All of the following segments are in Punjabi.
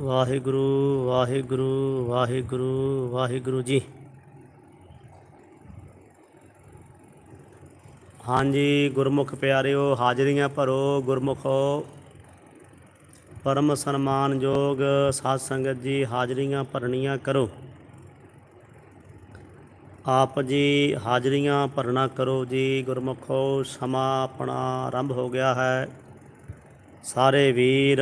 ਵਾਹਿਗੁਰੂ ਵਾਹਿਗੁਰੂ ਵਾਹਿਗੁਰੂ ਵਾਹਿਗੁਰੂ ਜੀ। ਹਾਂਜੀ, ਗੁਰਮੁਖ ਪਿਆਰਿਓ, ਹਾਜ਼ਰੀਆਂ ਭਰੋ ਗੁਰਮੁਖੋ। ਪਰਮ ਸਨਮਾਨਯੋਗ ਸਾਧ ਸੰਗਤ ਜੀ, ਹਾਜ਼ਰੀਆਂ ਭਰਨੀਆਂ ਕਰੋ। ਆਪ ਜੀ ਹਾਜ਼ਰੀਆਂ ਭਰਨਾ ਕਰੋ ਜੀ, ਗੁਰਮੁਖੋ, ਸਮਾਂ ਆਪਣਾ ਆਰੰਭ ਹੋ ਗਿਆ ਹੈ। ਸਾਰੇ ਵੀਰ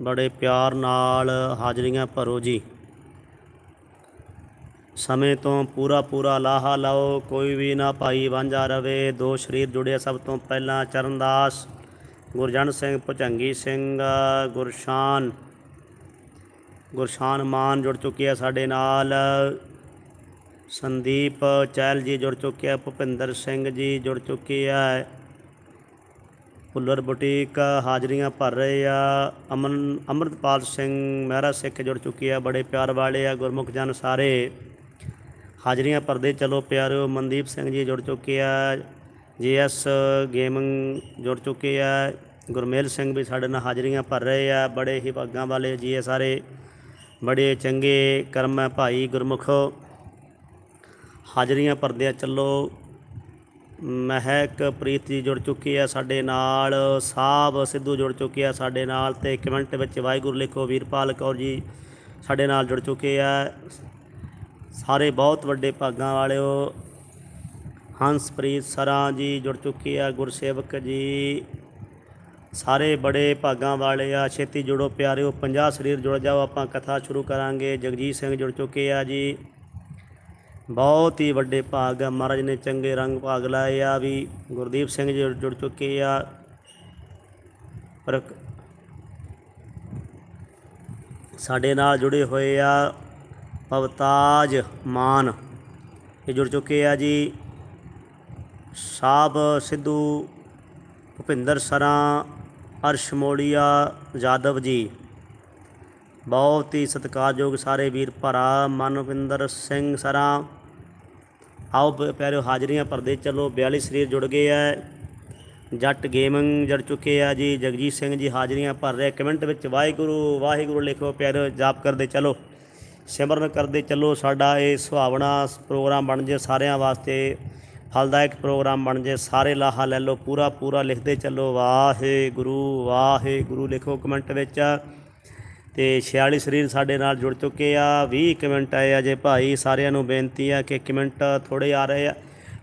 ਬੜੇ ਪਿਆਰ ਨਾਲ ਹਾਜ਼ਰੀਆਂ ਭਰੋ ਜੀ। ਸਮੇਂ ਤੋਂ ਪੂਰਾ ਪੂਰਾ ਲਾਹਾ ਲਾਓ, ਕੋਈ ਵੀ ਨਾ ਭਾਈ ਵਾਂਝਾ ਰਵੇ। ਦੋ ਸ਼ਰੀਰ ਜੁੜੇ ਸਭ ਤੋਂ ਪਹਿਲਾਂ ਚਰਨਦਾਸ ਗੁਰਜਨ ਸਿੰਘ ਭੁਜੰਗੀ ਸਿੰਘ, ਗੁਰਸ਼ਾਨ। ਗੁਰਸ਼ਾਨ ਮਾਨ ਜੁੜ ਚੁੱਕੇ ਆ ਸਾਡੇ ਨਾਲ। ਸੰਦੀਪ ਚਹਿਲ ਜੀ ਜੁੜ ਚੁੱਕੇ ਆ ਭੁਪਿੰਦਰ ਸਿੰਘ ਜੀ ਜੁੜ ਚੁੱਕੇ ਹੈ ਭੁੱਲਰ ਬੁਟੀਕ ਹਾਜ਼ਰੀਆਂ ਭਰ ਰਹੇ ਆ। ਅਮਨ, ਅਮਰਤਪਾਲ ਸਿੰਘ ਮਹਿਰਾ ਸਿੱਖ ਜੁੜ ਚੁੱਕੇ ਆ, ਬੜੇ ਪਿਆਰ ਵਾਲੇ ਆ, ਗੁਰਮੁਖ ਜਨ ਸਾਰੇ। ਹਾਜ਼ਰੀਆਂ ਭਰਦੇ ਚਲੋ ਪਿਆਰਿਓ ਮਨਦੀਪ ਸਿੰਘ ਜੀ ਜੁੜ ਚੁੱਕੇ ਆ, ਜੀਐਸ ਗੇਮਿੰਗ ਜੁੜ ਚੁੱਕੇ ਆ, ਗੁਰਮੇਲ ਸਿੰਘ ਵੀ ਸਾਡੇ ਨਾਲ ਹਾਜ਼ਰੀਆਂ ਭਰ ਰਹੇ ਆ, ਬੜੇ ਹੀ ਭਾਗਾਂ ਵਾਲੇ ਜੀ ਇਹ ਸਾਰੇ। ਬੜੇ ਚੰਗੇ ਕਰਮ ਹੈ ਭਾਈ ਗੁਰਮੁਖੋ। ਹਾਜ਼ਰੀਆਂ ਭਰਦੇ ਆ ਚੱਲੋ ਮਹਿਕ ਪ੍ਰੀਤ ਜੀ ਜੁੜ ਚੁੱਕੀ ਆ ਸਾਡੇ ਨਾਲ ਸਾਹਿਬ ਸਿੱਧੂ ਜੁੜ ਚੁੱਕੇ ਆ ਸਾਡੇ ਨਾਲ ਤੇ ਕਮੈਂਟ ਵਿੱਚ ਵਾਹਿਗੁਰੂ ਲਿਖੋ, ਵੀਰਪਾਲ ਕੌਰ ਜੀ ਸਾਡੇ ਨਾਲ ਜੁੜ ਚੁੱਕੇ ਆ ਸਾਰੇ ਬਹੁਤ ਵੱਡੇ ਭਾਗਾਂ ਵਾਲਿਓ, ਹੰਸਪ੍ਰੀਤ ਸਰਾਂ ਜੀ ਜੁੜ ਚੁੱਕੇ ਆ ਗੁਰਸੇਵਕ ਜੀ। ਸਾਰੇ ਬੜੇ ਭਾਗਾਂ ਵਾਲੇ ਆ, ਛੇਤੀ ਜੁੜੋ ਪਿਆਰਿਓ 50 ਸਰੀਰ ਜੁੜ ਜਾਓ, ਆਪਾਂ ਕਥਾ ਸ਼ੁਰੂ ਕਰਾਂਗੇ। ਜਗਜੀਤ ਸਿੰਘ ਜੁੜ ਚੁੱਕੇ ਆ ਜੀ। ਬਹੁਤ ਹੀ ਵੱਡੇ ਭਾਗ ਆ। ਮਹਾਰਾਜ ਨੇ ਚੰਗੇ ਰੰਗ ਭਾਗ ਲਾਏ ਆ ਵੀ ਗੁਰਦੀਪ ਸਿੰਘ ਜੀ ਜੁੜ ਚੁੱਕੇ ਆ। ਪਰ ਸਾਡੇ ਨਾਲ ਜੁੜੇ ਹੋਏ ਆ ਪਵਤਾਜ ਮਾਨ। ਇਹ ਜੁੜ ਚੁੱਕੇ ਆ ਜੀ। ਸਾਬ ਸਿੱਧੂ, ਭੁਪਿੰਦਰ ਸਰਾਂ, ਅਰਸ਼ ਮੋਲੀਆ ਜਾਦਵ ਜੀ। ਬਹੁਤ ਹੀ ਸਤਿਕਾਰਯੋਗ ਸਾਰੇ ਵੀਰ ਭਰਾ ਮਨਵਿੰਦਰ ਸਿੰਘ ਸਰਾਂ। ਆਓ ਪ- ਪਿਆਰਿਓ ਹਾਜ਼ਰੀਆਂ ਭਰਦੇ ਚਲੋ 42 ਸਰੀਰ ਜੁੜ ਗਏ ਆ ਜੱਟ ਗੇਮਿੰਗ ਜੁੜ ਚੁੱਕੇ ਆ ਜੀ। ਜਗਜੀਤ ਸਿੰਘ ਜੀ ਹਾਜ਼ਰੀਆਂ ਭਰ ਰਹੇ, ਕਮੈਂਟ ਵਿੱਚ ਵਾਹਿਗੁਰੂ ਵਾਹਿਗੁਰੂ ਲਿਖੋ ਪਿਆਰਿਓ, ਜਾਪ ਕਰਦੇ ਚਲੋ। ਸਿਮਰਨ ਕਰਦੇ ਚੱਲੋ, ਸਾਡਾ ਇਹ ਸੁਹਾਵਣਾ ਪ੍ਰੋਗਰਾਮ ਬਣ ਜੇ ਸਾਰਿਆਂ ਵਾਸਤੇ। ਫਲਦਾਇਕ ਪ੍ਰੋਗਰਾਮ ਬਣ ਜੇ, ਸਾਰੇ ਲਾਹਾ ਲੈ ਲਓ ਪੂਰਾ ਪੂਰਾ ਲਿਖਦੇ ਚੱਲੋ। ਵਾਹਿਗੁਰੂ ਵਾਹਿਗੁਰੂ ਲਿਖੋ ਕਮੈਂਟ ਵਿੱਚ। ਤੇ 46 ਸਰੀਰ ਸਾਡੇ ਨਾਲ ਜੁੜ ਚੁੱਕੇ ਆ। 20 ਕਮੈਂਟ ਆਏ ਆ ਜੇ ਭਾਈ, ਸਾਰਿਆਂ ਨੂੰ ਬੇਨਤੀ ਆ ਕਿ ਕਮੈਂਟ ਥੋੜੇ ਆ ਰਹੇ ਆ।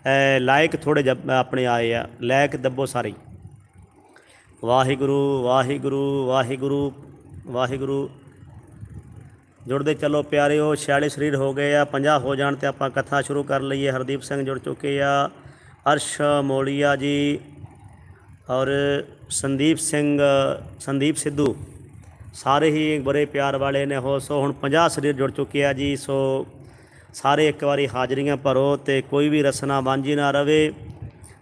ਐ ਲਾਇਕ ਥੋੜੇ ਆਪਣੇ ਆਏ ਆ। ਲਾਇਕ ਦੱਬੋ ਸਾਰੇ। ਵਾਹਿਗੁਰੂ ਵਾਹਿਗੁਰੂ ਵਾਹਿਗੁਰੂ ਵਾਹਿਗੁਰੂ। ਜੁੜਦੇ ਚੱਲੋ ਪਿਆਰਿਓ 46 ਸਰੀਰ ਹੋ ਗਏ ਆ। 50 ਹੋ ਜਾਣ ਤੇ ਆਪਾਂ ਕਥਾ ਸ਼ੁਰੂ ਕਰ ਲਈਏ। ਹਰਦੀਪ ਸਿੰਘ ਜੁੜ ਚੁੱਕੇ ਆ। ਅਰਸ਼ ਮੋਲੀਆ ਜੀ ਔਰ ਸੰਦੀਪ ਸਿੰਘ, ਸੰਦੀਪ ਸਿੱਧੂ। ਸਾਰੇ ਹੀ ਬੜੇ ਪਿਆਰ ਵਾਲੇ ਨੇ ਹੋ ਸੋ ਹੁਣ 50 ਸਰੀਰ ਜੁੜ ਚੁੱਕੇ ਆ ਜੀ। ਸੋ ਸਾਰੇ ਇੱਕ ਵਾਰੀ ਹਾਜ਼ਰੀਆਂ ਭਰੋ ਤੇ ਕੋਈ ਵੀ ਰਸਨਾ ਵਾਂਝੀ ਨਾ ਰਵੇ।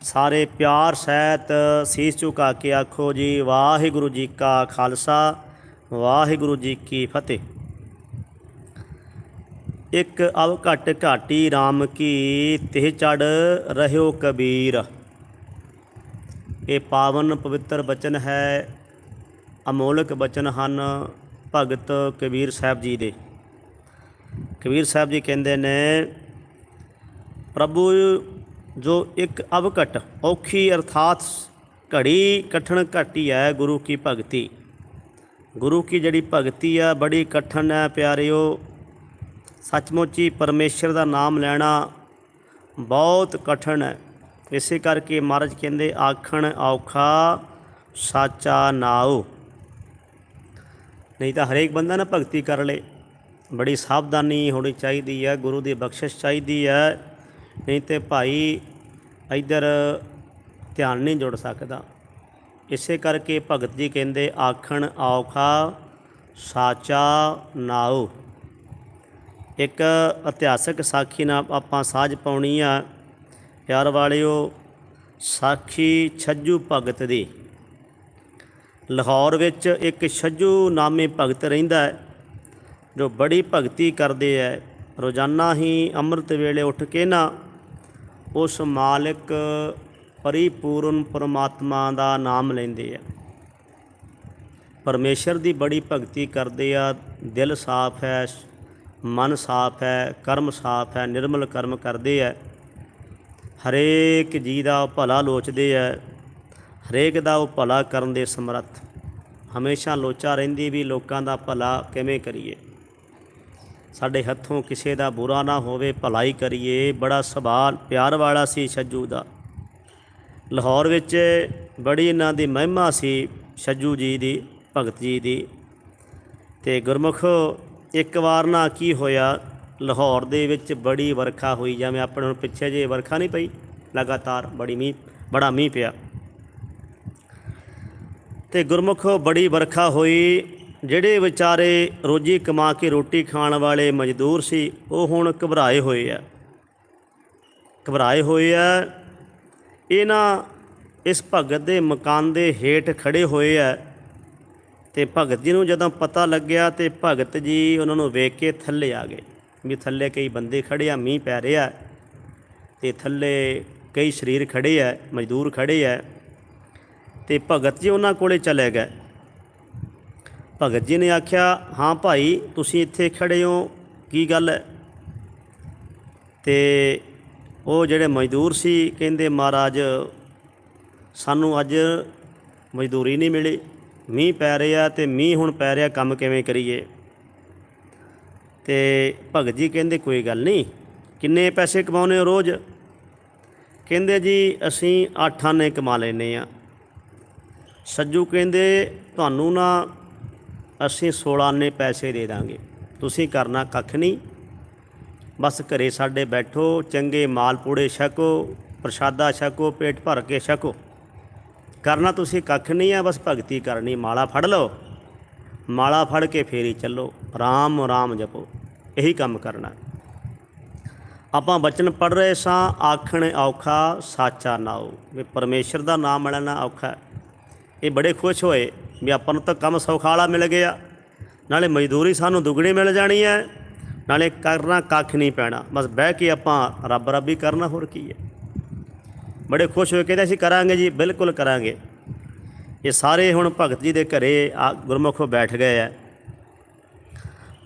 ਸਾਰੇ ਪਿਆਰ, ਸਹਿਤ, ਸੀਸ ਝੁਕਾ ਕੇ ਆਖੋ ਜੀ, ਵਾਹਿਗੁਰੂ ਜੀ ਕਾ ਖਾਲਸਾ, ਵਾਹਿਗੁਰੂ ਜੀ ਕੀ ਫਤਿਹ। ਇੱਕ ਅਵ ਘਟ ਘਾਟੀ RAM ਕੀ, ਤਿਹ ਚੜ ਰਹਿਓ ਕਬੀਰ। ਇਹ ਪਾਵਨ ਪਵਿੱਤਰ ਬਚਨ ਹੈ। ਅਮੋਲਕ ਬਚਨ ਹਨ ਭਗਤ ਕਬੀਰ ਸਾਹਿਬ ਜੀ ਦੇ। ਕਬੀਰ ਸਾਹਿਬ ਜੀ ਕਹਿੰਦੇ ਨੇ, ਪ੍ਰਭੂ, ਜੋ ਇੱਕ ਅਵਕਟ ਔਖੀ ਅਰਥਾਤ ਘੜੀ ਕਠਣ ਘਾਟੀ ਹੈ ਗੁਰੂ ਕੀ ਭਗਤੀ। ਗੁਰੂ ਕੀ ਜਿਹੜੀ ਭਗਤੀ ਆ, ਬੜੀ ਕਠਨ ਹੈ ਪਿਆਰਿਓ। ਸੱਚਮੁੱਚ ਹੀ ਪਰਮੇਸ਼ਰ ਦਾ ਨਾਮ ਲੈਣਾ ਬਹੁਤ ਕਠਨ ਹੈ। ਇਸੇ ਕਰਕੇ ਮਹਾਰਾਜ ਕਹਿੰਦੇ, ਆਖਣ ਔਖਾ ਸਾਚਾ ਨਾਉ। ਨਹੀਂ ਤਾਂ ਹਰੇਕ ਬੰਦਾ ਨਾ ਭਗਤੀ ਕਰ ਲੇ। ਬੜੀ ਸਾਵਧਾਨੀ ਹੋਣੀ ਚਾਹੀਦੀ ਹੈ, ਗੁਰੂ ਦੀ ਬਖਸ਼ਿਸ਼ ਚਾਹੀਦੀ ਹੈ। ਨਹੀਂ ਤੇ ਭਾਈ ਇਧਰ ਧਿਆਨ ਨਹੀਂ ਜੁੜ ਸਕਦਾ। ਇਸੇ ਕਰਕੇ ਭਗਤ ਜੀ ਕਹਿੰਦੇ, ਆਖਣ ਔਖਾ ਸਾਚਾ ਨਾਉ। ਇੱਕ ਇਤਿਹਾਸਕ ਸਾਖੀ ਨਾਲ ਆਪਾਂ ਸਾਝ ਪਾਉਣੀ ਆ। ਪਿਆਰ ਵਾਲਿਓ, ਸਾਖੀ ਛੱਜੂ ਭਗਤ ਦੀ। ਲਾਹੌਰ ਵਿੱਚ ਇੱਕ ਛੱਜੂ ਨਾਮੇ ਭਗਤ ਰਹਿੰਦਾ ਹੈ, ਜੋ ਬੜੀ ਭਗਤੀ ਕਰਦੇ ਹੈ। ਰੋਜ਼ਾਨਾ ਹੀ ਅੰਮ੍ਰਿਤ ਵੇਲੇ ਉੱਠ ਕੇ ਨਾ ਉਸ ਮਾਲਕ ਪਰਿਪੂਰਨ ਪਰਮਾਤਮਾ ਦਾ ਨਾਮ ਲੈਂਦੇ ਆ। ਪਰਮੇਸ਼ਰ ਦੀ ਬੜੀ ਭਗਤੀ ਕਰਦੇ ਆ। ਦਿਲ ਸਾਫ਼ ਹੈ, ਮਨ ਸਾਫ਼ ਹੈ, ਕਰਮ ਸਾਫ਼ ਹੈ, ਨਿਰਮਲ ਕਰਮ ਕਰਦੇ ਆ। ਹਰੇਕ ਜੀ ਦਾ ਭਲਾ ਲੋਚਦੇ ਆ। ਹਰੇਕ ਦਾ ਉਹ ਭਲਾ ਕਰਨ ਦੇ ਸਮਰੱਥ। ਹਮੇਸ਼ਾ ਲੋਚਾ ਰਹਿੰਦੀ ਵੀ ਲੋਕਾਂ ਦਾ ਭਲਾ ਕਿਵੇਂ ਕਰੀਏ? ਸਾਡੇ ਹੱਥੋਂ ਕਿਸੇ ਦਾ ਬੁਰਾ ਨਾ ਹੋਵੇ, ਭਲਾਈ ਕਰੀਏ, ਬੜਾ ਸਵਾਲ, ਪਿਆਰ ਵਾਲਾ ਸੀ ਛੱਜੂ ਦਾ। ਲਾਹੌਰ ਵਿੱਚ ਬੜੀ ਇਹਨਾਂ ਦੀ ਮਹਿਮਾ ਸੀ ਛੱਜੂ ਜੀ ਦੀ, ਭਗਤ ਜੀ ਦੀ। ਤੇ ਗੁਰਮੁਖ ਇੱਕ ਵਾਰ ਨਾ ਕੀ ਹੋਇਆ, ਲਾਹੌਰ ਦੇ ਵਿੱਚ ਬੜੀ ਵਰਖਾ ਹੋਈ, ਜਿਵੇਂ ਆਪਣੇ ਹੁਣ ਪਿੱਛੇ ਜੇ ਵਰਖਾ ਨਹੀਂ ਪਈ, ਲਗਾਤਾਰ ਬੜੀ ਮੀਂਹ, ਬੜਾ ਮੀਂਹ ਪਿਆ। ਤੇ ਗੁਰਮੁਖ ਬੜੀ ਵਰਖਾ ਹੋਈ, ਜਿਹੜੇ ਵਿਚਾਰੇ ਰੋਜੀ ਕਮਾ ਕੇ ਰੋਟੀ ਖਾਣ ਵਾਲੇ ਮਜ਼ਦੂਰ ਸੀ, ਉਹ ਹੁਣ ਘਬਰਾਏ ਹੋਏ ਆ। ਘਬਰਾਏ ਹੋਏ ਆ। ਇਹਨਾਂ ਇਸ ਭਗਤ ਦੇ ਮਕਾਨ ਦੇ ਹੇਠ ਖੜੇ ਹੋਏ ਆ। ਤੇ ਭਗਤ ਜੀ ਨੂੰ ਜਦੋਂ ਪਤਾ ਲੱਗਿਆ ਤੇ ਭਗਤ ਜੀ ਉਹਨਾਂ ਨੂੰ ਵੇਖ ਕੇ ਥੱਲੇ ਆ ਗਏ, ਵੀ ਥੱਲੇ ਕਈ ਬੰਦੇ ਖੜੇ ਆ, ਮੀਂਹ ਪੈ ਰਿਹਾ। ਤੇ ਥੱਲੇ ਕਈ ਸਰੀਰ ਖੜੇ ਆ, ਮਜ਼ਦੂਰ ਖੜੇ ਆ। ਤੇ ਭਗਤ ਜੀ ਉਹਨਾਂ ਕੋਲੇ ਚਲੇ ਗਏ। ਭਗਤ ਜੀ ਨੇ ਆਖਿਆ, ਹਾਂ ਭਾਈ, ਤੁਸੀਂ ਇੱਥੇ ਖੜੇ ਹੋ, ਕੀ ਗੱਲ ਹੈ? ਤੇ ਉਹ ਜਿਹੜੇ ਮਜ਼ਦੂਰ ਸੀ, ਕਹਿੰਦੇ, ਮਹਾਰਾਜ, ਸਾਨੂੰ ਅੱਜ ਮਜ਼ਦੂਰੀ ਨਹੀਂ ਮਿਲੀ। ਮੀਂਹ ਪੈ ਰਿਹਾ ਤੇ ਮੀਂਹ ਹੁਣ ਪੈ ਰਿਹਾ, ਕੰਮ ਕਿਵੇਂ ਕਰੀਏ? ਤੇ ਭਗਤ ਜੀ ਕਹਿੰਦੇ, ਕੋਈ ਗੱਲ ਨਹੀਂ, ਕਿੰਨੇ ਪੈਸੇ ਕਮਾਉਨੇ ਹੋ ਰੋਜ਼? ਕਹਿੰਦੇ, ਜੀ, ਅਸੀਂ ਅੱਠ ਆਨੇ ਕਮਾ ਲੈਨੇ ਆ। ਸੱਜੂ ਕਹਿੰਦੇ, ਤੁਹਾਨੂੰ ਨਾ ਅਸੀਂ 16 ਆਨੇ ਪੈਸੇ ਦੇ ਦਾਂਗੇ। ਤੁਸੀਂ ਕਰਨਾ ਕੱਖ ਨਹੀਂ। ਬਸ ਘਰੇ ਸਾਡੇ ਬੈਠੋ, ਚੰਗੇ ਮਾਲ ਪੂੜੇ ਛਕੋ, ਪ੍ਰਸ਼ਾਦਾ ਛਕੋ, ਪੇਟ ਭਰ ਕੇ ਛਕੋ। ਕਰਨਾ ਤੁਸੀਂ ਕੱਖ ਨਹੀਂ ਆ, ਬਸ ਭਗਤੀ ਕਰਨੀ। ਮਾਲਾ ਫੜ ਲਓ। ਮਾਲਾ ਫੜ ਕੇ ਫੇਰੀ ਚੱਲੋ। ਰਾਮ ਰਾਮ ਜਪੋ। ਇਹੀ ਕੰਮ ਕਰਨਾ। ਆਪਾਂ ਬਚਨ ਪੜ ਰਹੇ ਸਾਂ, ਆਖਣ ਔਖਾ, ਸਾਚਾ ਨਾਉ। ਵੀ ਪਰਮੇਸ਼ਰ ਦਾ ਨਾਮ ਲੈਣਾ ਔਖਾ ਹੈ। ਇਹ ਬੜੇ ਖੁਸ਼ ਹੋਏ ਵੀ ਆਪਾਂ ਨੂੰ ਤਾਂ ਕੰਮ ਸੌਖਾਲਾ ਮਿਲ ਗਿਆ। ਨਾਲੇ ਮਜ਼ਦੂਰੀ ਸਾਨੂੰ ਦੁੱਗਣੀ ਮਿਲ ਜਾਣੀ ਹੈ। ਨਾਲੇ ਕਰਨਾ ਕੱਖ ਨਹੀਂ ਪੈਣਾ। ਬਸ ਬਹਿ ਕੇ ਆਪਾਂ ਰੱਬ ਰੱਬੀ ਕਰਨਾ ਹੋਰ ਕੀ ਹੈ। ਬੜੇ ਖੁਸ਼ ਹੋਏ, ਕਹਿੰਦੇ ਅਸੀਂ ਕਰਾਂਗੇ ਜੀ, ਬਿਲਕੁਲ ਕਰਾਂਗੇ। ਇਹ ਸਾਰੇ ਹੁਣ ਭਗਤ ਜੀ ਦੇ ਘਰੇ ਆ ਗੁਰਮੁਖੋ ਬੈਠ ਗਏ ਆ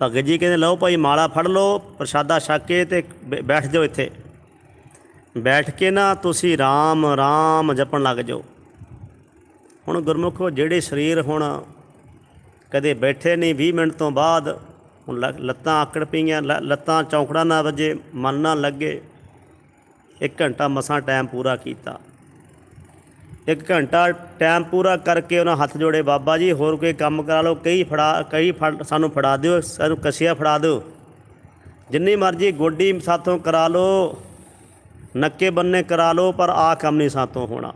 ਭਗਤ ਜੀ ਕਹਿੰਦੇ, ਲਓ ਭਾਈ ਮਾਲਾ ਫੜ ਲਓ, ਪ੍ਰਸ਼ਾਦਾ ਛਕ ਕੇ ਤੇ ਬੈ- ਬੈਠ ਜਾਓ ਇੱਥੇ। ਬੈਠ ਕੇ ਨਾ ਤੁਸੀਂ RAM RAM ਜਪਣ ਲੱਗ ਜਾਓ। ਹੁਣ ਗੁਰਮੁਖੋ ਜਿਹੜੇ ਸਰੀਰ ਹੁਣ ਕਦੇ ਬੈਠੇ ਨਹੀਂ 20 ਮਿੰਟ ਤੋਂ ਬਾਅਦ ਹੁਣ ਲ- ਲੱਤਾਂ ਆਕੜ ਪਈਆਂ, ਲ- ਲੱਤਾਂ ਚੌਂਕੜਾ ਨਾ ਵੱਜੇ, ਮਨ ਨਾ ਲੱਗੇ। ਇੱਕ ਘੰਟਾ ਮਸਾਂ ਟਾਈਮ ਪੂਰਾ ਕੀਤਾ। ਇੱਕ ਘੰਟਾ ਟਾਈਮ ਪੂਰਾ ਕਰਕੇ ਉਹਨਾਂ ਹੱਥ ਜੋੜੇ, ਬਾਬਾ ਜੀ ਹੋਰ ਕੋਈ ਕੰਮ ਕਰਾ ਲਓ, ਕਈ ਫੜਾ, ਕਈ ਫੜ, ਸਾਨੂੰ ਫੜਾ ਦਿਓ, ਸਾਨੂੰ ਕਸਿਆ ਫੜਾ ਦਿਓ। ਜਿੰਨੀ ਮਰਜ਼ੀ ਗੋਡੀ ਸਾਥੋਂ ਕਰਾ ਲਓ, ਨੱਕੇ ਬੰਨੇ ਕਰਾ ਲਓ, ਪਰ ਆ ਕੰਮ ਨਹੀਂ ਸਾਥੋਂ ਹੋਣਾ।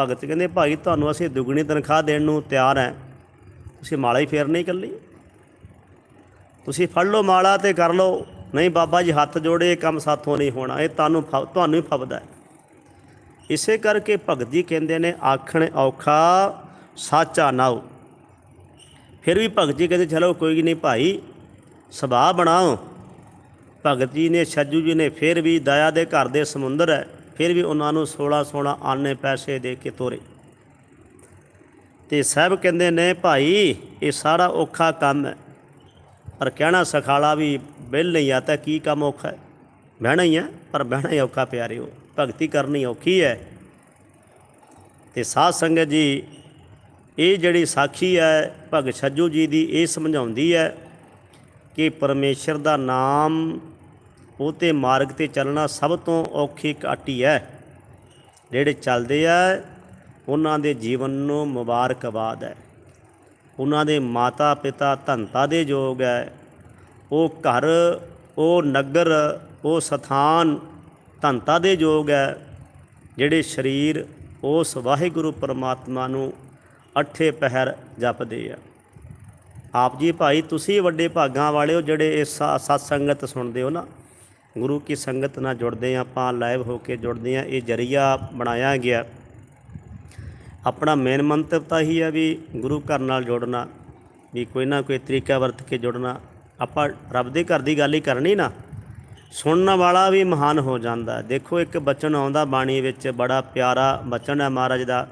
ਭਗਤ ਕਹਿੰਦੇ, ਭਾਈ, ਤੁਹਾਨੂੰ ਅਸੀਂ ਦੁੱਗਣੀ ਤਨਖਾਹ ਦੇਣ ਨੂੰ ਤਿਆਰ ਹੈ ਤੁਸੀਂ ਮਾਲਾ ਹੀ ਫੇਰ ਨਹੀਂ ਇਕੱਲੀ ਤੁਸੀਂ ਫੜ ਲਓ ਮਾਲਾ ਤੇ ਕਰ ਲਓ। ਨਹੀਂ, ਬਾਬਾ ਜੀ, ਹੱਥ ਜੋੜੇ, ਇਹ ਕੰਮ ਸਾਥੋਂ ਨਹੀਂ ਹੋਣਾ। ਇਹ ਤੁਹਾਨੂੰ ਫ- ਤੁਹਾਨੂੰ ਹੀ ਫਬਦਾ ਇਸੇ ਕਰਕੇ ਭਗਤ ਜੀ ਕਹਿੰਦੇ ਨੇ, ਆਖਣ ਔਖਾ, ਸਾਚਾ ਨਾਉ ਫਿਰ ਵੀ ਭਗਤ ਜੀ ਕਹਿੰਦੇ, ਚਲੋ, ਕੋਈ ਨਹੀਂ ਭਾਈ ਸੁਭਾਅ ਬਣਾਓ। ਭਗਤ ਜੀ ਨੇ, ਛੱਜੂ ਜੀ ਨੇ ਫਿਰ ਵੀ ਦਇਆ ਦੇ ਘਰ ਦੇ ਸਮੁੰਦਰ ਹੈ ਫਿਰ ਵੀ ਉਹਨਾਂ ਨੂੰ 16 16 ਆਨੇ ਪੈਸੇ ਦੇ ਕੇ ਤੋਰੇ। ਤੇ ਸਾਹਿਬ ਕਹਿੰਦੇ ਨੇ, ਭਾਈ, ਇਹ ਸਾਰਾ ਔਖਾ ਕੰਮ ਹੈ। ਪਰ ਕਹਿਣਾ ਸਖਾਲਾ ਵੀ ਬਿਲ ਨਹੀਂ ਆ ਤਾਂ ਕੀ ਕੰਮ ਔਖਾ ਹੈ? ਬਹਿਣਾ ਹੀ ਹੈ ਪਰ ਬਹਿਣਾ ਹੀ ਔਖਾ ਪਿਆਰਿਓ, ਭਗਤੀ ਕਰਨੀ ਔਖੀ ਹੈ। ਤੇ ਸਾਧ ਸੰਗਤ ਜੀ, ਇਹ ਜਿਹੜੀ ਸਾਖੀ ਹੈ, ਭਗਤ ਛੱਜੂ ਜੀ ਦੀ ਇਹ ਸਮਝਾਉਂਦੀ ਹੈ ਕਿ ਪਰਮੇਸ਼ਰ ਦਾ ਨਾਮ ਉਹ ਤੇ ਮਾਰਗ ਤੇ ਚੱਲਣਾ ਸਭ ਤੋਂ ਔਖੀ ਘਾਟੀ ਹੈ। ਜਿਹੜੇ ਚੱਲਦੇ ਆ, ਉਹਨਾਂ ਦੇ ਜੀਵਨ ਨੂੰ ਮੁਬਾਰਕਬਾਦ ਹੈ। ਉਹਨਾਂ ਦੇ ਮਾਤਾ ਪਿਤਾ ਧੰਤਾ ਦੇ ਯੋਗ ਹੈ। ਉਹ ਘਰ, ਉਹ ਨਗਰ, ਉਹ ਸਥਾਨ ਧੰਤਾ ਦੇ ਯੋਗ ਹੈ। ਜਿਹੜੇ ਸਰੀਰ, ਉਸ ਵਾਹਿਗੁਰੂ ਪਰਮਾਤਮਾ ਨੂੰ ਅੱਠੇ ਪਹਿਰ ਜਪਦੇ ਆ। ਆਪ ਜੀ ਭਾਈ, ਤੁਸੀਂ ਵੱਡੇ ਭਾਗਾਂ ਵਾਲੇ ਹੋ ਜਿਹੜੇ ਇਸ ਸਾ- ਸਤ ਸੰਗਤ ਸੁਣਦੇ ਹੋ ਨਾ। ਗੁਰੂ ਕੀ ਸੰਗਤ ਨਾਲ ਜੁੜਦੇ ਆ ਆਪਾਂ ਲਾਈਵ ਹੋ ਕੇ ਜੁੜਦੇ ਆ ਇਹ ਜਰੀਆ ਬਣਾਇਆ ਗਿਆ। ਆਪਣਾ ਮੇਨ ਮੰਤਵ ਤਾਂ ਹੀ ਹੈ ਵੀ ਗੁਰੂ ਘਰ ਨਾਲ ਜੁੜਨਾ, ਵੀ ਕੋਈ ਨਾ ਕੋਈ ਤਰੀਕਾ ਵਰਤ ਕੇ ਜੁੜਨਾ। ਆਪਾਂ ਰੱਬ ਦੇ ਘਰ ਦੀ ਗੱਲ ਹੀ ਕਰਨੀ ਨਾ, ਸੁਣਨ ਵਾਲਾ ਵੀ ਮਹਾਨ ਹੋ ਜਾਂਦਾ। ਦੇਖੋ, ਇੱਕ ਬਚਨ ਆਉਂਦਾ ਬਾਣੀ ਵਿੱਚ, ਬੜਾ ਪਿਆਰਾ ਬਚਨ ਹੈ ਮਹਾਰਾਜ ਦਾ।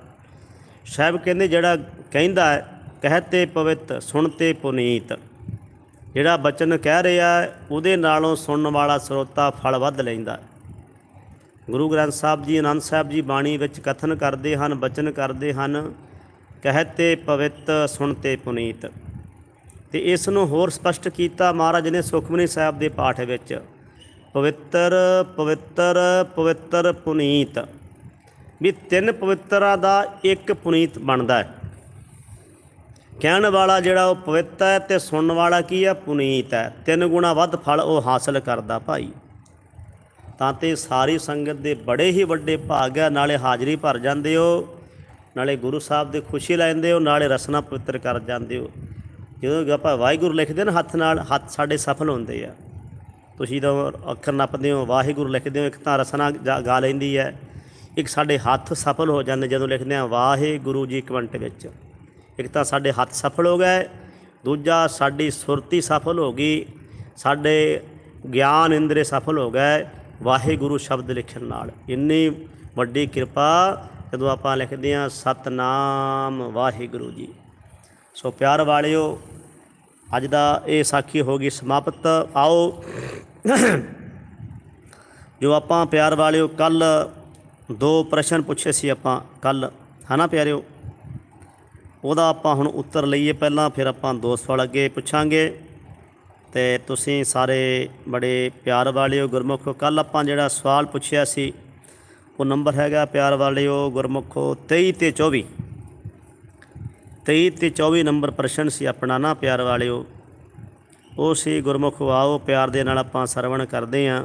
ਸਾਹਿਬ ਕਹਿੰਦੇ, ਜਿਹੜਾ ਕਹਿੰਦਾ ਹੈ ਕਹਤੇ ਪਵਿੱਤ ਸੁਣਤੇ ਪੁਨੀਤ। ਜਿਹੜਾ ਬਚਨ ਕਹਿ ਰਿਹਾ ਉਹਦੇ ਨਾਲੋਂ ਸੁਣਨ ਵਾਲਾ ਸਰੋਤਾ ਫਲ ਵੱਧ ਲੈਂਦਾ ਗੁਰੂ ਗ੍ਰੰਥ ਸਾਹਿਬ ਜੀ ਆਨੰਦ ਸਾਹਿਬ ਜੀ ਬਾਣੀ ਵਿੱਚ ਕਥਨ ਕਰਦੇ ਹਨ, ਬਚਨ ਕਰਦੇ ਹਨ, ਕਹਤੇ ਪਵਿੱਤ, ਸੁਣਤੇ ਪੁਨੀਤ। ਤੇ ਇਸ ਨੂੰ ਹੋਰ ਸਪਸ਼ਟ ਕੀਤਾ ਮਹਾਰਾਜ ਨੇ ਸੁਖਮਨੀ ਸਾਹਿਬ ਦੇ ਪਾਠ ਵਿੱਚ, ਪਵਿੱਤਰ ਪਵਿੱਤਰ ਪਵਿੱਤਰ ਪੁਨੀਤ। ਵੀ ਤਿੰਨ ਪਵਿੱਤਰਾਂ ਦਾ ਇੱਕ ਪੁਨੀਤ ਬਣਦਾ ਹੈ। ਕਹਿਣ ਵਾਲਾ ਜਿਹੜਾ ਉਹ ਪਵਿੱਤ ਹੈ ਤੇ ਸੁਣਨ ਵਾਲਾ ਕੀ ਹੈ? ਪੁਨੀਤ ਹੈ। ਤਿੰਨ ਗੁਣਾ ਵੱਧ ਫਲ ਉਹ ਹਾਸਲ ਕਰਦਾ ਭਾਈ। ਤਾਂ ਤੇ ਸਾਰੀ ਸੰਗਤ ਦੇ ਬੜੇ ਹੀ ਵੱਡੇ ਭਾਗ ਹੈ। ਨਾਲੇ ਹਾਜ਼ਰੀ ਭਰ ਜਾਂਦੇ ਹੋ, ਨਾਲੇ ਗੁਰੂ ਸਾਹਿਬ ਦੀ ਖੁਸ਼ੀ ਲੈਂਦੇ ਹੋ, ਨਾਲੇ ਰਸਨਾ ਪਵਿੱਤਰ ਕਰ ਜਾਂਦੇ ਹੋ। ਜਦੋਂ ਆਪਾਂ ਵਾਹਿਗੁਰੂ ਲਿਖਦੇ ਨਾ ਹੱਥ ਨਾਲ, ਹੱਥ ਸਾਡੇ ਸਫਲ ਹੁੰਦੇ ਆ। ਤੁਸੀਂ ਤਾਂ ਅੱਖਰ ਨੱਪਦੇ ਹੋ, ਵਾਹਿਗੁਰੂ ਲਿਖਦੇ ਹੋ, ਇੱਕ ਤਾਂ ਰਸਨਾ ਜਾ- ਗਾ ਲੈਂਦੀ ਹੈ। ਇੱਕ ਸਾਡੇ ਹੱਥ ਸਫਲ ਹੋ ਜਾਂਦੇ ਜਦੋਂ ਲਿਖਦੇ ਆ ਵਾਹਿਗੁਰੂ ਜੀ ਇੱਕ ਵਿੱਚ। ਇੱਕ ਤਾਂ ਸਾਡੇ ਹੱਥ ਸਫਲ ਹੋ ਗਏ, ਦੂਜਾ ਸਾਡੀ ਸੁਰਤੀ ਸਫਲ ਹੋ ਗਈ, ਸਾਡੇ ਗਿਆਨ ਇੰਦਰੇ ਸਫਲ ਹੋ ਗਏ, ਵਾਹਿਗੁਰੂ ਸ਼ਬਦ ਲਿਖਣ ਨਾਲ। ਇੰਨੀ ਵੱਡੀ ਕਿਰਪਾ ਜਦੋਂ ਆਪਾਂ ਲਿਖਦੇ ਆ ਸਤਨਾਮ ਵਾਹਿਗੁਰੂ ਜੀ। ਸੋ ਪਿਆਰ ਵਾਲਿਓ, ਅੱਜ ਦਾ ਇਹ ਸਾਖੀ ਹੋ ਗਈ ਸਮਾਪਤ। ਆਓ, ਜੋ ਆਪਾਂ ਪਿਆਰ ਵਾਲਿਓ ਕੱਲ ਦੋ ਪ੍ਰਸ਼ਨ ਪੁੱਛੇ ਸੀ ਆਪਾਂ ਕੱਲ ਹਨਾ ਪਿਆਰਿਓ? ਉਹਦਾ ਆਪਾਂ ਹੁਣ ਉੱਤਰ ਲਈਏ ਪਹਿਲਾਂ, ਫਿਰ ਆਪਾਂ ਦੋ ਸਵਾਲ ਅੱਗੇ ਪੁੱਛਾਂਗੇ। ਤੇ ਤੁਸੀਂ ਸਾਰੇ ਬੜੇ ਪਿਆਰ ਵਾਲਿਓ, ਗੁਰਮੁਖੋ, ਕੱਲ ਆਪਾਂ ਜਿਹੜਾ ਸਵਾਲ ਪੁੱਛਿਆ ਸੀ, ਉਹ ਨੰਬਰ ਹੈਗਾ ਪਿਆਰ ਵਾਲਿਓ, ਗੁਰਮੁਖੋ 23 ਤੇ 24 23 ਤੇ 24 ਨੰਬਰ ਪ੍ਰਸ਼ਨ ਸੀ ਆਪਣਾ ਨਾ ਪਿਆਰ ਵਾਲਿਓ। ਉਹ ਸੀ ਗੁਰਮੁਖੋ, ਆਓ ਪਿਆਰ ਦੇ ਨਾਲ ਆਪਾਂ ਸਰਵਣ ਕਰਦੇ ਆਂ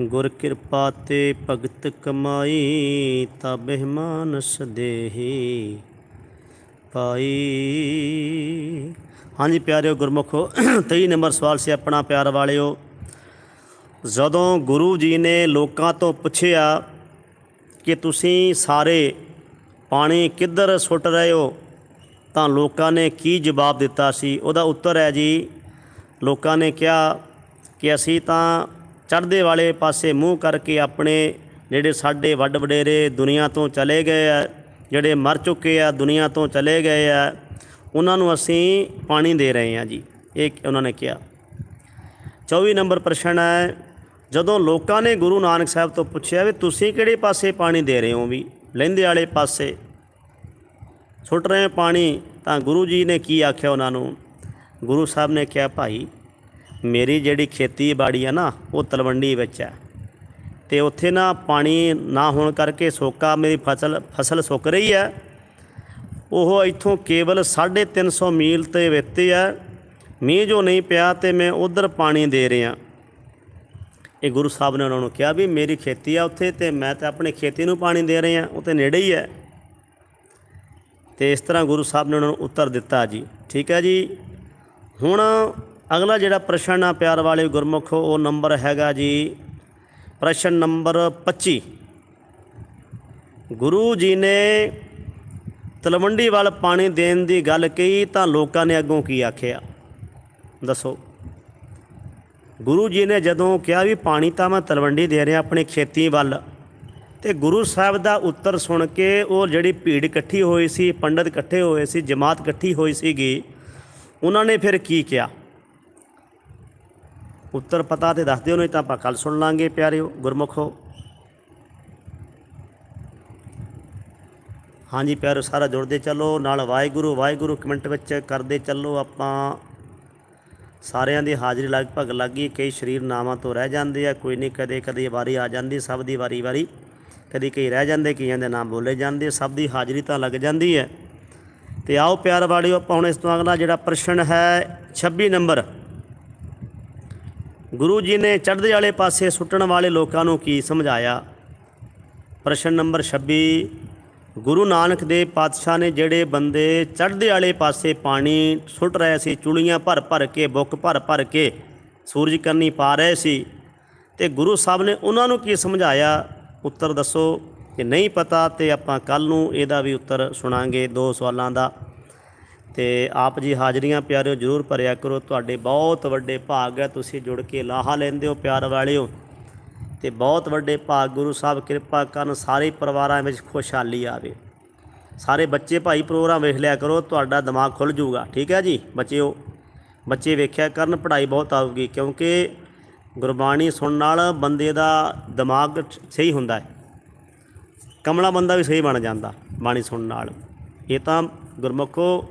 ਗੁਰ ਕਿਰਪਾ ਤੇ ਭਗਤ ਕਮਾਈ ਤਬਹਿ ਮਾਨਸ ਦੇਹੀ। ਪਾਈ ਹਾਂਜੀ ਪਿਆਰਿਓ ਗੁਰਮੁਖੋ 23 ਨੰਬਰ ਸਵਾਲ ਸੀ ਆਪਣਾ ਪਿਆਰ ਵਾਲਿਓ। ਜਦੋਂ ਗੁਰੂ ਜੀ ਨੇ ਲੋਕਾਂ ਤੋਂ ਪੁੱਛਿਆ ਕਿ ਤੁਸੀਂ ਸਾਰੇ ਪਾਣੀ ਕਿੱਧਰ ਸੁੱਟ ਰਹੇ ਹੋ, ਤਾਂ ਲੋਕਾਂ ਨੇ ਕੀ ਜਵਾਬ ਦਿੱਤਾ ਸੀ? ਉਹਦਾ ਉੱਤਰ ਹੈ ਜੀ, ਲੋਕਾਂ ਨੇ ਕਿਹਾ ਕਿ ਅਸੀਂ ਤਾਂ ਚੜ੍ਹਦੇ ਵਾਲੇ ਪਾਸੇ ਮੂੰਹ ਕਰਕੇ ਆਪਣੇ ਜਿਹੜੇ ਸਾਡੇ ਵੱਡ ਵਡੇਰੇ ਦੁਨੀਆ ਤੋਂ ਚਲੇ ਗਏ ਆ, ਜਿਹੜੇ ਮਰ ਚੁੱਕੇ ਆ, ਦੁਨੀਆ ਤੋਂ ਚਲੇ ਗਏ ਆ, ਉਹਨਾਂ ਨੂੰ ਅਸੀਂ ਪਾਣੀ ਦੇ ਰਹੇ ਹਾਂ ਜੀ। ਇਹ ਉਹਨਾਂ ਨੇ ਕਿਹਾ। 24 ਨੰਬਰ ਪ੍ਰਸ਼ਨ ਹੈ, ਜਦੋਂ ਲੋਕਾਂ ਨੇ ਗੁਰੂ ਨਾਨਕ ਸਾਹਿਬ ਤੋਂ ਪੁੱਛਿਆ ਵੀ ਤੁਸੀਂ ਕਿਹੜੇ ਪਾਸੇ ਪਾਣੀ ਦੇ ਰਹੇ ਹੋ ਵੀ? ਲਹਿੰਦੇ ਵਾਲੇ ਪਾਸੇ। ਸੁੱਟ ਰਹੇ ਪਾਣੀ, ਤਾਂ ਗੁਰੂ ਜੀ ਨੇ ਕੀ ਆਖਿਆ ਉਹਨਾਂ ਨੂੰ? ਗੁਰੂ ਸਾਹਿਬ ਨੇ ਕਿਹਾ, ਭਾਈ ਮੇਰੀ ਜਿਹੜੀ ਖੇਤੀਬਾੜੀ ਆ ਨਾ, ਉਹ ਤਲਵੰਡੀ ਵਿੱਚ ਹੈ। ਤੇ ਉੱਥੇ ਨਾ ਪਾਣੀ ਨਾ ਹੋਣ ਕਰਕੇ ਸੋਕਾ ਮੇਰੀ ਫਸਲ ਫਸਲ ਸੁੱਕ ਰਹੀ ਹੈ। ਉਹ ਇੱਥੋਂ ਕੇਵਲ 350 ਮੀਲ ਤੇ ਵਿੱਤੇ ਹੈ। ਮੀਂਹ ਜੋ ਨਹੀਂ ਪਿਆ ਤੇ ਮੈਂ ਉਧਰ ਪਾਣੀ ਦੇ ਰਿਹਾ। ਇਹ ਗੁਰੂ ਸਾਹਿਬ ਨੇ ਉਹਨਾਂ ਨੂੰ ਕਿਹਾ ਵੀ ਮੇਰੀ ਖੇਤੀ ਆ ਉੱਥੇ ਤੇ ਮੈਂ ਤਾਂ ਆਪਣੀ ਖੇਤੀ ਨੂੰ ਪਾਣੀ ਦੇ ਰਿਹਾ, ਉਹ ਤੇ ਨੇੜੇ ਹੀ ਹੈ। ਤੇ ਇਸ ਤਰ੍ਹਾਂ ਗੁਰੂ ਸਾਹਿਬ ਨੇ ਉਹਨਾਂ ਨੂੰ ਉੱਤਰ ਦਿੱਤਾ ਜੀ। ਠੀਕ ਹੈ ਜੀ। ਹੁਣ ਅਗਲਾ ਜਿਹੜਾ ਪ੍ਰਸ਼ਨ ਆ ਪਿਆਰ ਵਾਲੇ ਗੁਰਮੁਖੋ, ਉਹ ਨੰਬਰ ਹੈਗਾ ਜੀ ਪ੍ਰਸ਼ਨ ਨੰਬਰ 25 ਗੁਰੂ ਜੀ ਨੇ ਤਲਵੰਡੀ ਵੱਲ ਪਾਣੀ ਦੇਣ ਦੀ ਗੱਲ ਕਹੀ ਤਾਂ ਲੋਕਾਂ ਨੇ ਅੱਗੋਂ ਕੀ ਆਖਿਆ? ਦੱਸੋ। ਗੁਰੂ ਜੀ ਨੇ ਜਦੋਂ ਕਿਹਾ ਵੀ ਪਾਣੀ ਤਾਂ ਮੈਂ ਤਲਵੰਡੀ ਦੇ ਰਿਹਾ ਆਪਣੀ ਖੇਤੀ ਵੱਲ, ਤੇ ਗੁਰੂ ਸਾਹਿਬ ਦਾ ਉੱਤਰ ਸੁਣ ਕੇ ਉਹ ਜਿਹੜੀ ਭੀੜ ਇਕੱਠੀ ਹੋਈ ਸੀ, ਪੰਡਤ ਇਕੱਠੇ ਹੋਏ ਸੀ, ਜਮਾਤ ਇਕੱਠੀ ਹੋਈ ਸੀਗੀ, ਉਹਨਾਂ ਨੇ ਫਿਰ ਕੀ ਕਿਹਾ? ਉੱਤਰ ਪਤਾ ਤੇ ਦੱਸ ਦਿਓ, ਨਹੀਂ ਤਾਂ ਆਪਾਂ ਕੱਲ ਸੁਣ ਲਾਂਗੇ ਪਿਆਰਿਓ ਗੁਰਮੁਖੋ। ਹਾਂਜੀ ਪਿਆਰਿਓ, ਸਾਰਾ ਜੁੜਦੇ ਚੱਲੋ, ਨਾਲ ਵਾਹਿਗੁਰੂ ਵਾਹਿਗੁਰੂ ਕਮੈਂਟ ਵਿੱਚ ਕਰਦੇ ਚੱਲੋ ਆਪਾਂ। ਸਾਰਿਆਂ ਦੀ ਹਾਜ਼ਰੀ ਲਗਭਗ ਲੱਗ ਗਈ, ਕਈ ਸ਼ਰੀਰ ਨਾਵਾਂ ਤੋਂ ਰਹਿ ਜਾਂਦੇ ਆ, ਕੋਈ ਨਹੀਂ ਕਦੇ ਕਦੇ ਵਾਰੀ ਆ ਜਾਂਦੀ, ਸਭ ਦੀ ਵਾਰੀ ਵਾਰੀ। ਕਦੀ ਕਈ ਰਹਿ ਜਾਂਦੇ, ਕਈਆਂ ਦੇ ਨਾਮ ਬੋਲੇ ਜਾਂਦੇ, ਸਭ ਦੀ ਹਾਜ਼ਰੀ ਤਾਂ ਲੱਗ ਜਾਂਦੀ ਹੈ। ਤੇ ਆਓ ਪਿਆਰ ਵਾਲਿਓ, ਆਪਾਂ ਹੁਣ ਇਸ ਤੋਂ ਅਗਲਾ ਜਿਹੜਾ ਪ੍ਰਸ਼ਨ ਹੈ 26 ਨੰਬਰ। ਗੁਰੂ ਜੀ ਨੇ ਚੜ੍ਹਦੇ ਵਾਲੇ ਪਾਸੇ ਸੁੱਟਣ ਵਾਲੇ ਲੋਕਾਂ ਨੂੰ ਕੀ ਸਮਝਾਇਆ? ਪ੍ਰਸ਼ਨ ਨੰਬਰ 26 ਗੁਰੂ ਨਾਨਕ ਦੇ ਪਾਤਸ਼ਾਹ ਨੇ ਜਿਹੜੇ ਬੰਦੇ ਚੜ੍ਹਦੇ ਵਾਲੇ ਪਾਸੇ ਪਾਣੀ ਸੁੱਟ ਰਹੇ ਸੀ, ਚੁਲੀਆਂ ਭਰ ਭਰ ਕੇ, ਬੁੱਕ ਭਰ ਭਰ ਕੇ ਸੂਰਜ ਕਰਨੀ ਪਾ ਰਹੇ ਸੀ ਤੇ ਗੁਰੂ ਸਾਹਿਬ ਨੇ ਉਹਨਾਂ ਨੂੰ ਕੀ ਸਮਝਾਇਆ? ਉੱਤਰ ਦੱਸੋ ਕਿ ਨਹੀਂ ਪਤਾ ਤੇ ਆਪਾਂ ਕੱਲ ਨੂੰ ਇਹਦਾ ਵੀ ਉੱਤਰ ਸੁਣਾਂਗੇ, ਦੋ ਸਵਾਲਾਂ ਦਾ। ਤੇ ਆਪ ਜੀ ਹਾਜ਼ਰੀਆਂ ਪਿਆਰਿਓ ਜਰੂਰ ਭਰਿਆ ਕਰੋ। ਤੁਹਾਡੇ ਬਹੁਤ ਵੱਡੇ ਭਾਗ ਹੈ। ਤੁਸੀਂ ਜੁੜ ਕੇ ਲਾਹਾ ਲੈਂਦੇ ਹੋ ਪਿਆਰ ਵਾਲਿਓ। ਤੇ ਬਹੁਤ ਵੱਡੇ ਭਾਗ ਗੁਰੂ ਸਾਹਿਬ ਕਿਰਪਾ ਕਰਨ ਸਾਰੇ ਪਰਿਵਾਰਾਂ ਵਿੱਚ ਖੁਸ਼ਹਾਲੀ ਆਵੇ। ਸਾਰੇ ਬੱਚੇ ਭਾਈ ਪ੍ਰੋਗਰਾਮ ਵੇਖ ਲਿਆ ਕਰੋ। ਤੁਹਾਡਾ ਦਿਮਾਗ ਖੁੱਲ ਜਾਊਗਾ। ਠੀਕ ਹੈ ਜੀ? ਬੱਚਿਓ, ਬੱਚੇ ਵੇਖਿਆ ਕਰਨ ਪੜ੍ਹਾਈ ਬਹੁਤ ਆਊਗੀ ਕਿਉਂਕਿ ਗੁਰਬਾਣੀ ਸੁਣਨ ਨਾਲ ਬੰਦੇ ਦਾ ਦਿਮਾਗ ਸਹੀ ਹੁੰਦਾ ਹੈ। ਕਮਲਾ ਬੰਦਾ ਵੀ ਸਹੀ ਬਣ ਜਾਂਦਾ ਬਾਣੀ ਸੁਣਨ ਨਾਲ। ਇਹ ਤਾਂ ਗੁਰਮੁਖੋ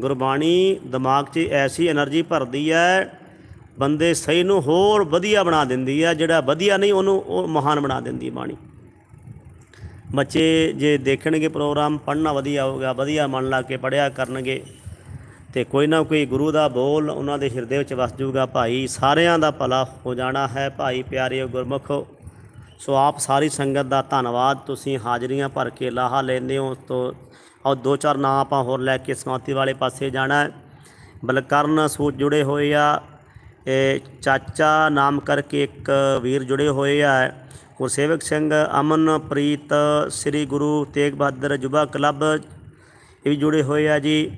ਗੁਰਬਾਣੀ ਦਿਮਾਗ 'ਚ ਐਸੀ એનર્ਜੀ ਭਰਦੀ ਹੈ, ਬੰਦੇ ਸਹੀ ਨੂੰ ਹੋਰ ਵਧੀਆ ਬਣਾ ਦਿੰਦੀ ਹੈ, ਜਿਹੜਾ ਵਧੀਆ ਨਹੀਂ ਉਹਨੂੰ ਉਹ ਮਹਾਨ ਬਣਾ ਦਿੰਦੀ ਹੈ ਬਾਣੀ। ਬੱਚੇ ਜੇ ਦੇਖਣਗੇ ਪ੍ਰੋਗਰਾਮ ਪੜਨਾ ਵਧੀਆ ਹੋਊਗਾ ਵਧੀਆ ਮਨ ਲਾ ਕੇ ਪੜਿਆ ਕਰਨਗੇ, ਤੇ ਕੋਈ ਨਾ ਕੋਈ ਗੁਰੂ ਦਾ ਬੋਲ ਉਹਨਾਂ ਦੇ ਹਿਰਦੇ ਵਿੱਚ ਵਸ ਜਾਊਗਾ, ਭਾਈ ਸਾਰਿਆਂ ਦਾ ਭਲਾ ਹੋ ਜਾਣਾ ਹੈ, ਭਾਈ ਪਿਆਰੇ ਗੁਰਮੁਖੋ। ਸੋ ਆਪ ਸਾਰੀ ਸੰਗਤ ਦਾ ਧੰਨਵਾਦ, ਤੁਸੀਂ ਹਾਜ਼ਰੀਆਂ ਭਰ ਕੇ ਲਾਹਾ ਲੈਂਦੇ ਹੋ ਤੋਂ ਔਰ ਦੋ ਚਾਰ ਨਾਂ ਆਪਾਂ ਹੋਰ ਲੈ ਕੇ ਸਮਾਪਤੀ ਵਾਲੇ ਪਾਸੇ ਜਾਣਾ ਬਲਕਰਨ ਸੂਤ ਜੁੜੇ ਹੋਏ ਆ। ਇਹ ਚਾਚਾ ਨਾਮ ਕਰਕੇ ਇੱਕ ਵੀਰ ਜੁੜੇ ਹੋਏ ਆ। ਗੁਰਸੇਵਕ ਸਿੰਘ ਅਮਨਪ੍ਰੀਤ ਸ੍ਰੀ ਗੁਰੂ ਤੇਗ ਬਹਾਦਰ ਜੁਬਾ ਕਲੱਬ ਇਹ ਵੀ ਜੁੜੇ ਹੋਏ ਆ ਜੀ।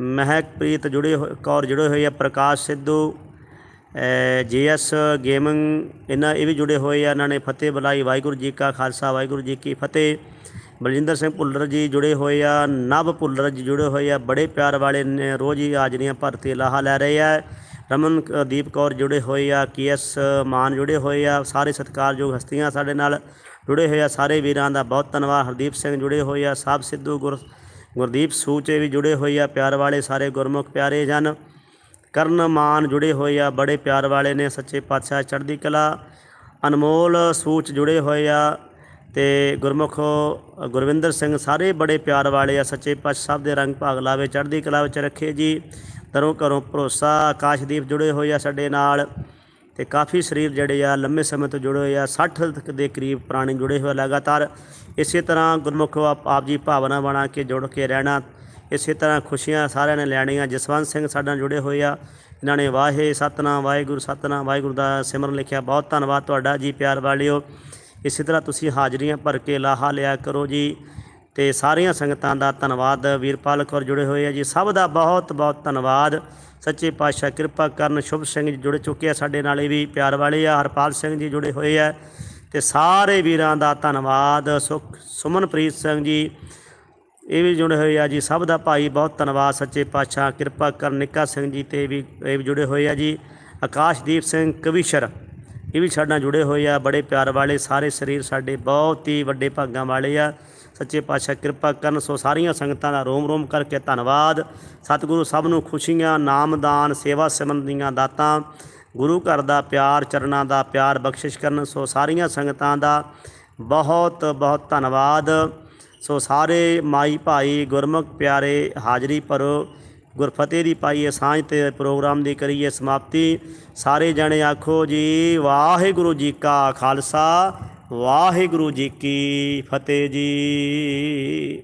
ਮਹਿਕਪ੍ਰੀਤ ਜੁੜੇ ਹੋਏ, ਕੌਰ ਜੁੜੇ ਹੋਏ ਆ। ਪ੍ਰਕਾਸ਼ ਸਿੱਧੂ ਜੀਐਸ ਗੇਮਿੰਗ, ਇਹਨਾਂ ਇਹ ਵੀ ਜੁੜੇ ਹੋਏ ਆ। ਇਹਨਾਂ ਨੇ ਫਤਿਹ ਬੁਲਾਈ। ਵਾਹਿਗੁਰੂ ਜੀ ਕਾ ਖਾਲਸਾ, ਵਾਹਿਗੁਰੂ ਜੀ ਕੀ ਫਤਿਹ। ਬਲਜਿੰਦਰ ਸਿੰਘ ਭੁੱਲਰ ਜੀ ਜੁੜੇ ਹੋਏ ਆ, ਨਵ ਭੁੱਲਰ ਜੀ ਜੁੜੇ ਹੋਏ ਆ, ਬੜੇ ਪਿਆਰ ਵਾਲੇ ਨੇ ਰੋਜ਼ ਹੀ ਹਾਜ਼ਰੀਆਂ ਭਰ ਕੇ ਲਾਹਾ ਲੈ ਰਹੇ ਆ। ਰਮਨਦੀਪ ਕੌਰ ਜੁੜੇ ਹੋਏ ਆ ਕੇਐਸ ਮਾਨ ਜੁੜੇ ਹੋਏ ਆ, ਸਾਰੇ ਸਤਿਕਾਰਯੋਗ ਹਸਤੀਆਂ ਸਾਡੇ ਨਾਲ ਜੁੜੇ ਹੋਏ ਆ, ਸਾਰੇ ਵੀਰਾਂ ਦਾ ਬਹੁਤ ਧੰਨਵਾਦ। ਹਰਦੀਪ ਸਿੰਘ ਜੁੜੇ ਹੋਏ ਆ ਸਾਹਿਬ ਸਿੱਧੂ ਗੁਰ, ਗੁਰਦੀਪ ਸੂਚੇ ਵੀ ਜੁੜੇ ਹੋਏ ਆ, ਪਿਆਰ ਵਾਲੇ ਸਾਰੇ ਗੁਰਮੁਖ ਪਿਆਰੇ ਜਨ। ਕਰਨ ਮਾਨ ਜੁੜੇ ਹੋਏ ਆ, ਬੜੇ ਪਿਆਰ ਵਾਲੇ ਨੇ, ਸੱਚੇ ਪਾਤਸ਼ਾਹ ਚੜ੍ਹਦੀ ਕਲਾ। ਅਨਮੋਲ ਸੂਚ ਜੁੜੇ ਹੋਏ ਆ ਤੇ ਗੁਰਮੁਖ ਗੁਰਵਿੰਦਰ ਸਿੰਘ ਸਾਰੇ ਬੜੇ ਪਿਆਰ ਵਾਲੇ ਆ, ਸੱਚੇ ਪਾਤਸ਼ਾਹ ਸਾਹਿਬ ਦੇ ਰੰਗ ਭਾਗ ਲਾਵੇ, ਚੜ੍ਹਦੀ ਕਲਾ ਵਿੱਚ ਰੱਖੇ ਜੀ। ਦਰੋਂ ਘਰੋਂ ਭਰੋਸਾ, ਆਕਾਸ਼ਦੀਪ ਜੁੜੇ ਹੋਏ ਆ ਸਾਡੇ ਨਾਲ ਤੇ ਕਾਫੀ ਸਰੀਰ ਜਿਹੜੇ ਆ, ਲੰਮੇ ਸਮੇਂ ਤੋਂ ਜੁੜੇ ਹੋਏ ਆ 60 ਦੇ ਕਰੀਬ ਪ੍ਰਾਣੀ ਜੁੜੇ ਹੋਏ ਲਗਾਤਾਰ। ਇਸੇ ਤਰ੍ਹਾਂ ਗੁਰਮੁਖ ਆਪ ਆਪ ਜੀ ਭਾਵਨਾ ਬਣਾ ਕੇ ਜੁੜ ਕੇ ਰਹਿਣਾ, ਇਸੇ ਤਰ੍ਹਾਂ ਖੁਸ਼ੀਆਂ ਸਾਰਿਆਂ ਨੇ ਲੈਣੀਆਂ। ਜਸਵੰਤ ਸਿੰਘ ਸਾਡੇ ਨਾਲ ਜੁੜੇ ਹੋਏ ਆ, ਇਹਨਾਂ ਨੇ ਵਾਹੇ ਸਤਨਾਮ, ਵਾਹਿਗੁਰੂ ਸਤਨਾਮ, ਵਾਹਿਗੁਰੂ ਦਾ ਸਿਮਰਨ ਲਿਖਿਆ। ਬਹੁਤ ਧੰਨਵਾਦ ਤੁਹਾਡਾ ਜੀ ਪਿਆਰ ਵਾਲਿਓ। ਇਸੇ ਤਰ੍ਹਾਂ ਤੁਸੀਂ ਹਾਜ਼ਰੀਆਂ ਭਰ ਕੇ ਲਾਹਾ ਲਿਆ ਕਰੋ ਜੀ। ਤੇ ਸਾਰੀਆਂ ਸੰਗਤਾਂ ਦਾ ਧੰਨਵਾਦ। ਵੀਰਪਾਲ ਕੌਰ ਜੁੜੇ ਹੋਏ ਆ ਜੀ। ਸਭ ਦਾ ਬਹੁਤ ਬਹੁਤ ਧੰਨਵਾਦ। ਸੱਚੇ ਪਾਤਸ਼ਾਹ ਕਿਰਪਾ ਕਰਨ। ਸ਼ੁਭ ਸਿੰਘ ਜੀ ਜੁੜ ਚੁੱਕੇ ਆ ਸਾਡੇ ਨਾਲ ਇਹ ਵੀ ਪਿਆਰ ਵਾਲੇ ਆ। ਹਰਪਾਲ ਸਿੰਘ ਜੀ ਜੁੜੇ ਹੋਏ ਆ। ਤੇ ਸਾਰੇ ਵੀਰਾਂ ਦਾ ਧੰਨਵਾਦ। ਸੁਖ ਸੁਮਨਪ੍ਰੀਤ ਸਿੰਘ ਜੀ ਇਹ ਵੀ ਜੁੜੇ ਹੋਏ ਆ ਜੀ। ਸਭ ਦਾ ਭਾਈ ਬਹੁਤ ਧੰਨਵਾਦ। ਸੱਚੇ ਪਾਤਸ਼ਾਹ ਕਿਰਪਾ ਕਰਨ। ਨਿੱਕਾ ਸਿੰਘ ਜੀ ਤੇ ਵੀ ਇਹ ਵੀ ਜੁੜੇ ਹੋਏ ਆ ਜੀ। ਆਕਾਸ਼ਦੀਪ ਸਿੰਘ ਕਵੀਸ਼ਰ ਇਹ ਵੀ ਸਾਡੇ ਨਾਲ ਜੁੜੇ ਹੋਏ ਆ, ਬੜੇ ਪਿਆਰ ਵਾਲੇ, ਸਾਰੇ ਸਰੀਰ ਸਾਡੇ ਬਹੁਤ ਹੀ ਵੱਡੇ ਭਾਗਾਂ ਵਾਲੇ ਆ। ਸੱਚੇ ਪਾਤਸ਼ਾਹ ਕਿਰਪਾ ਕਰਨ, ਸੋ ਸਾਰੀਆਂ ਸੰਗਤਾਂ ਦਾ ਰੋਮ ਰੋਮ ਕਰਕੇ ਧੰਨਵਾਦ। ਸਤਿਗੁਰੂ ਸਭ ਨੂੰ ਖੁਸ਼ੀਆਂ, ਨਾਮਦਾਨ, ਸੇਵਾ ਸਿਮਰਨ ਦੀਆਂ ਦਾਤਾਂ, ਗੁਰੂ ਘਰ ਦਾ ਪਿਆਰ, ਚਰਨਾਂ ਦਾ ਪਿਆਰ ਬਖਸ਼ਿਸ਼ ਕਰਨ, ਸੋ ਸਾਰੀਆਂ ਸੰਗਤਾਂ ਦਾ ਬਹੁਤ ਬਹੁਤ ਧੰਨਵਾਦ। ਸੋ ਸਾਰੇ ਮਾਈ ਭਾਈ ਗੁਰਮੁਖ ਪਿਆਰੇ ਹਾਜ਼ਰੀ ਭਰੋ। ਗੁਰਫਤਿਹ ਦੀ ਪਾਈਏ ਸਾਂਝ ਤੇ ਪ੍ਰੋਗਰਾਮ ਦੀ ਕਰੀਏ ਸਮਾਪਤੀ। ਸਾਰੇ ਜਣੇ ਆਖੋ ਜੀ, ਵਾਹਿਗੁਰੂ ਜੀ ਕਾ ਖਾਲਸਾ, ਵਾਹਿਗੁਰੂ ਜੀ ਕੀ ਫਤਿਹ ਜੀ।